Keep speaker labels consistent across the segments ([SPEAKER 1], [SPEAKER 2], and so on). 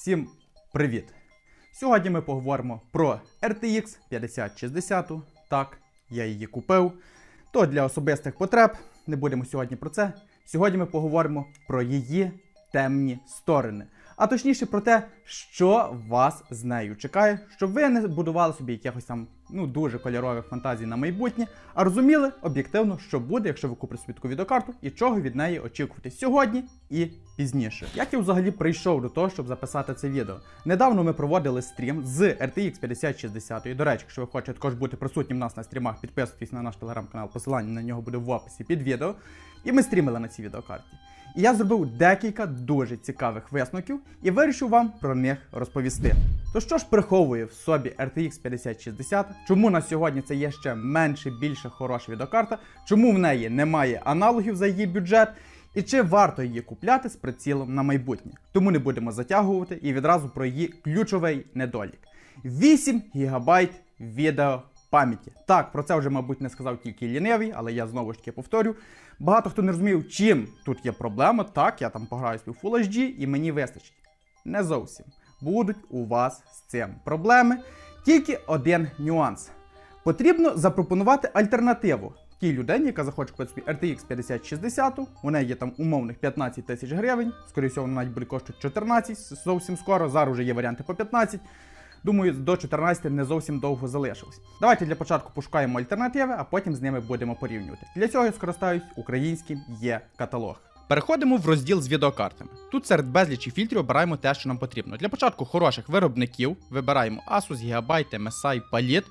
[SPEAKER 1] Всім привіт! Сьогодні ми поговоримо про RTX 5060. Так, я її купив. То для особистих потреб. Не будемо сьогодні про це. Сьогодні ми поговоримо про її темні сторони. А точніше про те, що вас з нею чекає, щоб ви не будували собі якихось там ну дуже кольорових фантазій на майбутнє, а розуміли об'єктивно, що буде, якщо ви купите собі таку відеокарту і чого від неї очікувати сьогодні і пізніше. Як я взагалі прийшов до того, щоб записати це відео? Недавно ми проводили стрім з RTX 5060. І, до речі, якщо ви хочете також бути присутнім в нас на стрімах, підписуйтесь на наш телеграм-канал, посилання на нього буде в описі під відео. І ми стрімили на цій відеокарті. І я зробив декілька дуже цікавих висновків і вирішив вам про них розповісти. То що ж приховує в собі RTX 5060? Чому на сьогодні це є ще менше, більше хороша відеокарта? Чому в неї немає аналогів за її бюджет? І чи варто її купляти з прицілом на майбутнє? Тому не будемо затягувати і відразу про її ключовий недолік: 8 ГБ відео пам'яті. Так, про це вже, мабуть, не сказав тільки лінивий, але я знову ж таки повторю. Багато хто не розумів, чим тут є проблема. Так, я там пограю в Full HD і мені вистачить. Не зовсім. Будуть у вас з цим проблеми. Тільки один нюанс. Потрібно запропонувати альтернативу тій людині, яка захоче купити собі RTX 5060, у неї є там умовних 15 тисяч гривень, скоріше вона навіть буде коштувати 14 зовсім скоро. Зараз вже є варіанти по 15. Думаю, до 14 не зовсім довго залишилось. Давайте для початку пошукаємо альтернативи, а потім з ними будемо порівнювати. Для цього я скористаюсь українським є каталог. Переходимо в розділ з відеокартами. Тут серед безлічі фільтрів обираємо те, що нам потрібно. Для початку хороших виробників вибираємо Asus, Gigabyte, MSI, Palit.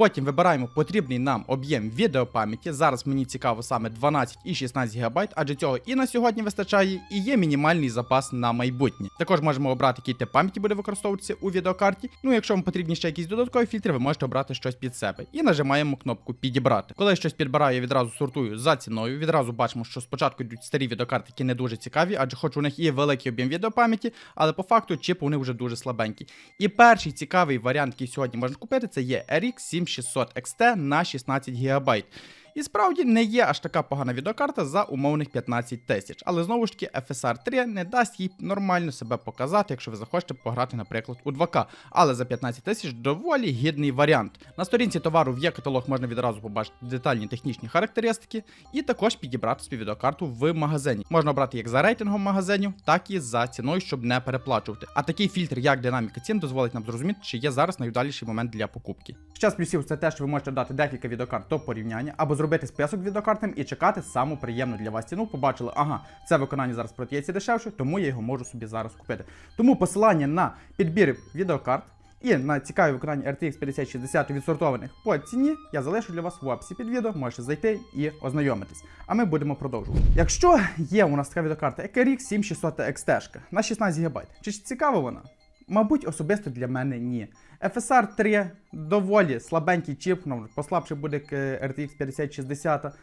[SPEAKER 1] Потім вибираємо потрібний нам об'єм відеопам'яті. Зараз мені цікаво саме 12 і 16 ГБ, адже цього і на сьогодні вистачає, і є мінімальний запас на майбутнє. Також можемо обрати, який тип пам'яті буде використовуватися у відеокарті. Ну, якщо вам потрібні ще якісь додаткові фільтри, ви можете обрати щось під себе. І нажимаємо кнопку підібрати. Коли я щось підбираю, я відразу сортую за ціною. Відразу бачимо, що спочатку йдуть старі відеокарти, які не дуже цікаві, адже хоч у них є великий об'єм відеопам'яті, але по факту чіп них вже дуже слабенький. І перший цікавий варіант, який сьогодні можна купити, це є RX 7600 XT на 16 ГБ. І справді не є аж така погана відеокарта за умовних 15 тисяч. Але знову ж таки, FSR 3 не дасть їй нормально себе показати, якщо ви захочете пограти, наприклад, у 2К. Але за 15 тисяч доволі гідний варіант. На сторінці товару в є каталог можна відразу побачити детальні технічні характеристики, і також підібрати собі відеокарту в магазині. Можна обрати як за рейтингом магазинів, так і за ціною, щоб не переплачувати. А такий фільтр, як динаміка цін, дозволить нам зрозуміти, чи є зараз найвдаліший момент для покупки. Ще з плюсів це те, що ви можете дати декілька відеокарт до порівняння або зробити список відеокартам і чекати саму приємну для вас ціну. Побачили, ага, це виконання зараз продається дешевше, тому я його можу собі зараз купити. Тому посилання на підбір відеокарт. І на цікаві виконання RTX 5060 відсортованих по ціні я залишу для вас в описі під відео, можете зайти і ознайомитись. А ми будемо продовжувати. Якщо є у нас така відеокарта як RX 7600 XT на 16 ГБ, чи цікава вона? Мабуть, особисто для мене ні. FSR 3 доволі слабенький чіп, ну, послабший буде RTX 5060.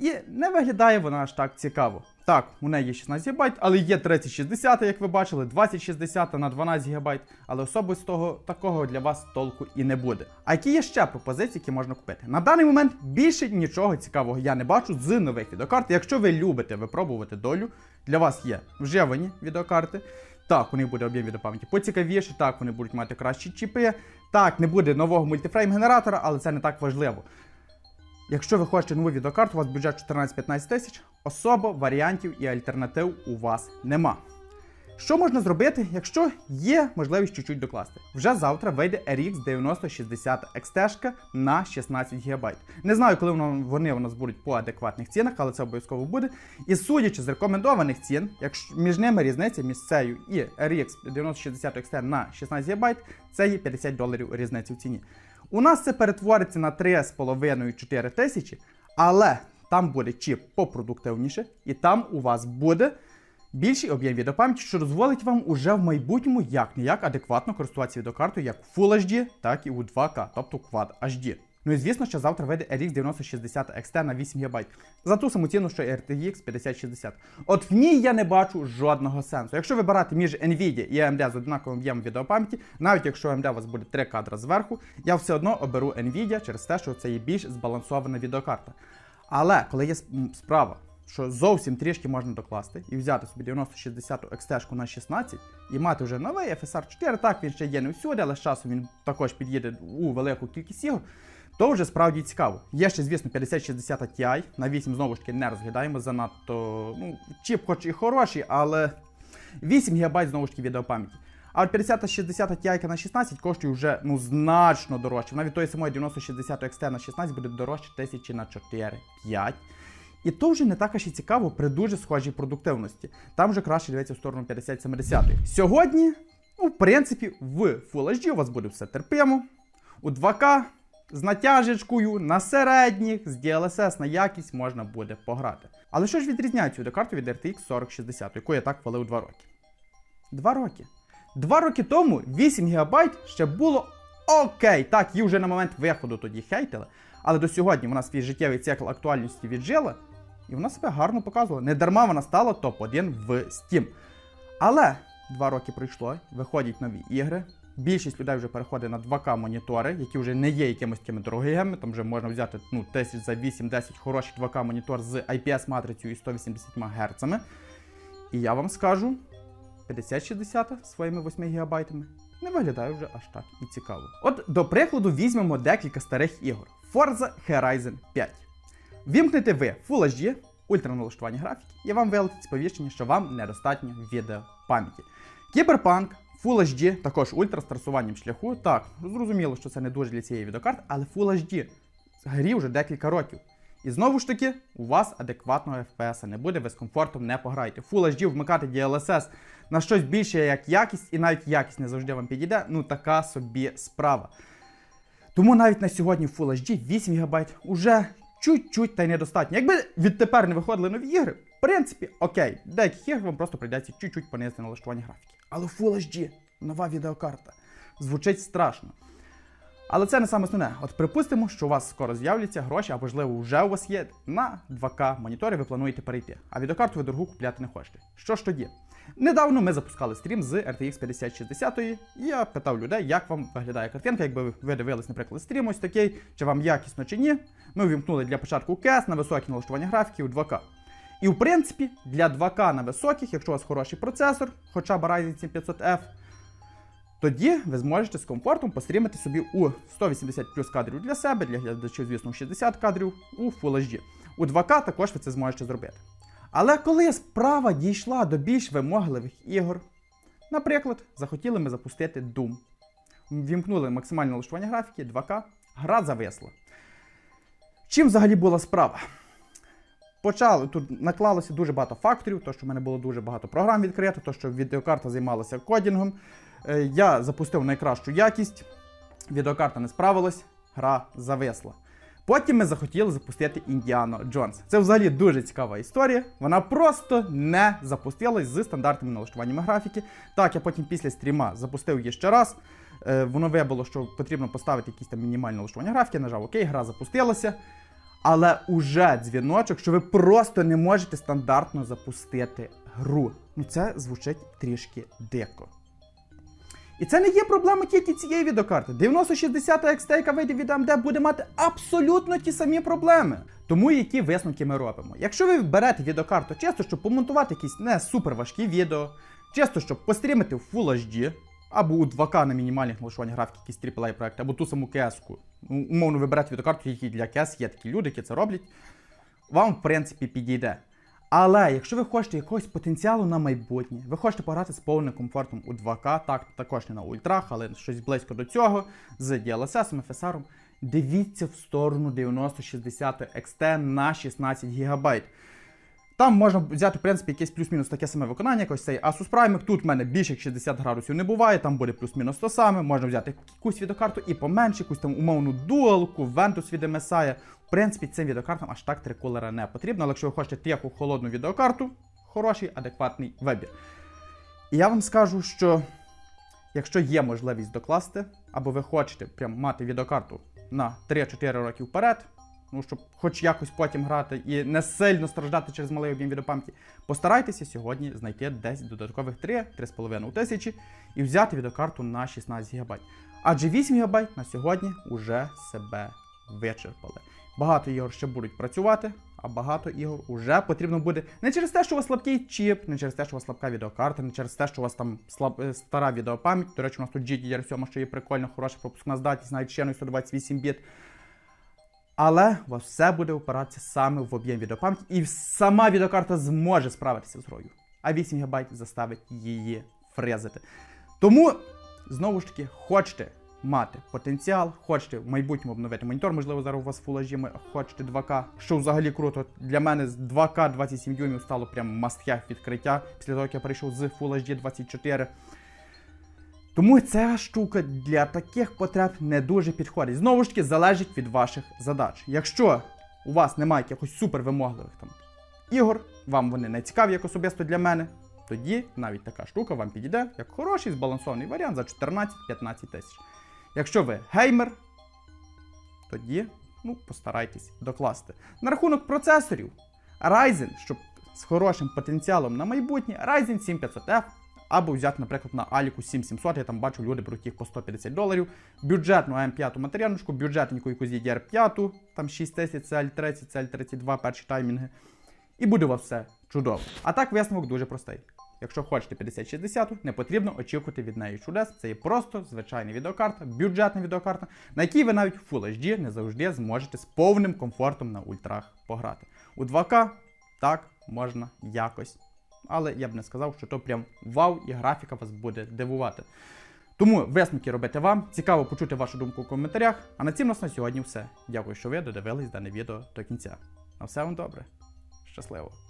[SPEAKER 1] І не виглядає вона аж так цікаво. Так, у неї є 16 ГБ, але є 3060, як ви бачили, 2060 на 12 ГБ, але особистого такого для вас толку і не буде. А які є ще пропозиції, які можна купити? На даний момент більше нічого цікавого я не бачу з нових відеокарт. Якщо ви любите випробувати долю, для вас є вживані відеокарти. Так, у них буде об'єм відеопам'яті поцікавіше, так, вони будуть мати кращі чіпи. Так, не буде нового мультифрейм-генератора, але це не так важливо. Якщо ви хочете нову відеокарту, у вас бюджет 14-15 тисяч, особо варіантів і альтернатив у вас нема. Що можна зробити, якщо є можливість чуть-чуть докласти? Вже завтра вийде RX 9060 XT на 16 ГБ. Не знаю, коли вони у нас будуть по адекватних цінах, але це обов'язково буде. І судячи з рекомендованих цін, якщо між ними різниця між цею і RX 9060 XT на 16 ГБ, це є 50 доларів різниці в ціні. У нас це перетвориться на 3,5-4 тисячі, але там буде чіп попродуктивніше, і там у вас буде більший об'єм відеопам'яті, що дозволить вам уже в майбутньому як ніяк адекватно користуватися відеокартою як у Full HD, так і у 2К, тобто Quad HD. Ну і звісно, що завтра вийде RX 9060 XT на 8 ГБ. За ту саму ціну, що і RTX 5060. От в ній я не бачу жодного сенсу. Якщо вибирати між Nvidia і AMD з однаковим об'ємом відеопам'яті, навіть якщо AMD у вас буде 3 кадра зверху, я все одно оберу Nvidia через те, що це є більш збалансована відеокарта. Але коли є справа що зовсім трішки можна докласти і взяти собі 9060 XT на 16 і мати вже новий FSR 4. Так, він ще є не всюди, але з часом він також під'їде у велику кількість ігор. То вже справді цікаво. Є ще, звісно, 5060 Ti. На 8 знову ж таки не розглядаємо занадто. Ну, чіп, хоч і хороший, але 8 ГБ знову ж таки відеопам'яті. А от 5060 Ti на 16 коштує вже ну, значно дорожче. Навіть тої самої 9060 XT на 16 буде дорожче тисячі на 4-5. І то вже не так аж і цікаво при дуже схожій продуктивності. Там вже краще дивитися в сторону 5070. Сьогодні, ну, в принципі, в Full HD у вас буде все терпимо. У 2К з натяжечкою на середніх, з DLSS на якість можна буде пограти. Але що ж відрізняє цю відеокарту від RTX 4060, яку я так хвалив 2 роки? 2 роки. Два роки тому 8 ГБ ще було окей. Так, її вже на момент виходу тоді хейтили. Але до сьогодні вона свій життєвий цикл актуальності віджила, і вона себе гарно показувала. Не дарма вона стала топ-1 в Steam. Але два роки пройшло, виходять нові ігри. Більшість людей вже переходить на 2К монітори, які вже не є якимось такими дорогими. Там вже можна взяти ну, тисяч за 8-10 хороший 2К монітор з IPS матрицею і 180 Гц. І я вам скажу, 5060 своїми 8 ГБ не виглядає вже аж так і цікаво. От, до прикладу, візьмемо декілька старих ігор. Forza Horizon 5. Вімкнете ви Full HD, ультраналаштування графіки, і вам вилетить сповіщення, що вам недостатньо відеопам'яті. Кіберпанк, Full HD, також ультра з трасуванням шляху. Так, зрозуміло, що це не дуже для цієї відеокарти, але Full HD грі вже декілька років. І знову ж таки, у вас адекватного FPS не буде, ви з комфортом не пограєте. Full HD вмикати DLSS на щось більше як якість, і навіть якість не завжди вам підійде, ну така собі справа. Тому навіть на сьогодні Full HD 8 ГБ уже чуть-чуть та й недостатньо. Якби відтепер не виходили нові ігри, в принципі, окей, деяких ігр вам просто прийдеться чуть-чуть понизити налаштування графіки. Але Full HD, нова відеокарта, звучить страшно. Але це не саме основне. От припустимо, що у вас скоро з'являться гроші, або можливо вже у вас є на 2К монітори, ви плануєте перейти. А відеокарту ви дорогу купляти не хочете. Що ж тоді? Недавно ми запускали стрім з RTX 5060, і я питав людей, як вам виглядає картинка, якби ви дивились, наприклад, стрім ось такий, чи вам якісно чи ні. Ми увімкнули для початку CAS на високі налаштування графіки у 2К. І в принципі, для 2К на високих, якщо у вас хороший процесор, хоча б Ryzen 500F, тоді ви зможете з комфортом пострімити собі у 180 плюс кадрів для себе, для глядачів, звісно, 60 кадрів у Full HD. У 2К також ви це зможете зробити. Але коли справа дійшла до більш вимогливих ігор, наприклад, захотіли ми запустити Doom. Вімкнули максимальне налаштування графіки 2К, гра зависла. Чим взагалі була справа? Почали, тут наклалося дуже багато факторів, то, що в мене було дуже багато програм відкрито, то, що відеокарта займалася кодінгом. Е, Я запустив найкращу якість, відеокарта не справилась, гра зависла. Потім ми захотіли запустити Індіано Джонс. Це взагалі дуже цікава історія. Вона просто не запустилась з стандартними налаштуваннями графіки. Так, я потім після стріма запустив її ще раз. Е, Воно вибило, що потрібно поставити якісь там мінімальне налаштування графіки. Нажав ОК, гра запустилася. Але уже дзвіночок, що ви просто не можете стандартно запустити гру. Ну це звучить трішки дико. І це не є проблема тільки цієї відеокарти. 9060 XT, яка вийде від AMD, буде мати абсолютно ті самі проблеми. Тому які висновки ми робимо? Якщо ви берете відеокарту чисто, щоб помонтувати якісь не супер важкі відео, чисто, щоб пострімити в Full HD, або у 2К на мінімальних налаштуваннях графіки, якісь AAA проекти, або ту саму CS-ку. Ну, умовно, ви берете відеокарту, які для CS є такі люди, які це роблять, вам, в принципі, підійде. Але якщо ви хочете якогось потенціалу на майбутнє, ви хочете пограти з повним комфортом у 2К, так, також не на ультрах, але щось близько до цього, з DLSS, FSR, дивіться в сторону 9060 XT на 16 ГБ. Там можна взяти, в принципі, якесь плюс-мінус таке саме виконання, якось цей Asus Prime. Тут в мене більше як 60 градусів не буває, там буде плюс-мінус то саме. Можна взяти якусь відеокарту і поменше, якусь там умовну дуалку, Ventus від MSI. В принципі, цим відеокартам аж так три кулера не потрібно, але якщо ви хочете тиху холодну відеокарту, хороший, адекватний вибір. І я вам скажу, що якщо є можливість докласти, або ви хочете прям мати відеокарту на 3-4 роки вперед, ну щоб хоч якось потім грати і не сильно страждати через малий об'єм відеопам'яті, постарайтеся сьогодні знайти десь додаткових 3-3,5 тисячі і взяти відеокарту на 16 ГБ. Адже 8 ГБ на сьогодні вже себе вичерпали. Багато ігор ще будуть працювати, а багато ігор уже потрібно буде не через те, що у вас слабкий чіп, не через те, що у вас слабка відеокарта, не через те, що у вас там слаб... е, стара відеопам'ять. До речі, у нас тут GDDR7, що є прикольно, хороша пропускна здатність, навіть ще не 128 біт. Але у вас все буде опиратися саме в об'єм відеопам'яті, і сама відеокарта зможе справитися з грою. А 8 ГБ заставить її фрезити. Тому, знову ж таки, хочете мати потенціал, хочете в майбутньому обновити монітор, можливо, зараз у вас HD, хочете 2К, що взагалі круто. Для мене з 2К 27 дюймів стало прям must-have відкриття після того, як я перейшов з Full HD 24. Тому ця штука для таких потреб не дуже підходить. Знову ж таки, залежить від ваших задач. Якщо у вас немає якихось супервимогливих там ігор, вам вони не цікаві, як особисто для мене, тоді навіть така штука вам підійде як хороший збалансований варіант за 14-15 тисяч. Якщо ви геймер, тоді ну, постарайтесь докласти. На рахунок процесорів, Ryzen, щоб з хорошим потенціалом на майбутнє, Ryzen 7500F або взяти, наприклад, на Aliku 7700, я там бачу, люди беруть їх по 150 доларів. Бюджетну AM5 матеріальничку, бюджетненьку якусь DDR5, там 6000, CL30, CL32, перші таймінги. І буде у вас все чудово. А так висновок дуже простий. Якщо хочете 5060, не потрібно очікувати від неї чудес. Це є просто звичайна відеокарта, бюджетна відеокарта, на якій ви навіть в Full HD не завжди зможете з повним комфортом на ультрах пограти. У 2К так можна якось. Але я б не сказав, що то прям вау, і графіка вас буде дивувати. Тому висновки робити вам. Цікаво почути вашу думку в коментарях. А на цім нас на сьогодні все. Дякую, що ви додивились дане відео до кінця. На все вам добре. Щасливо!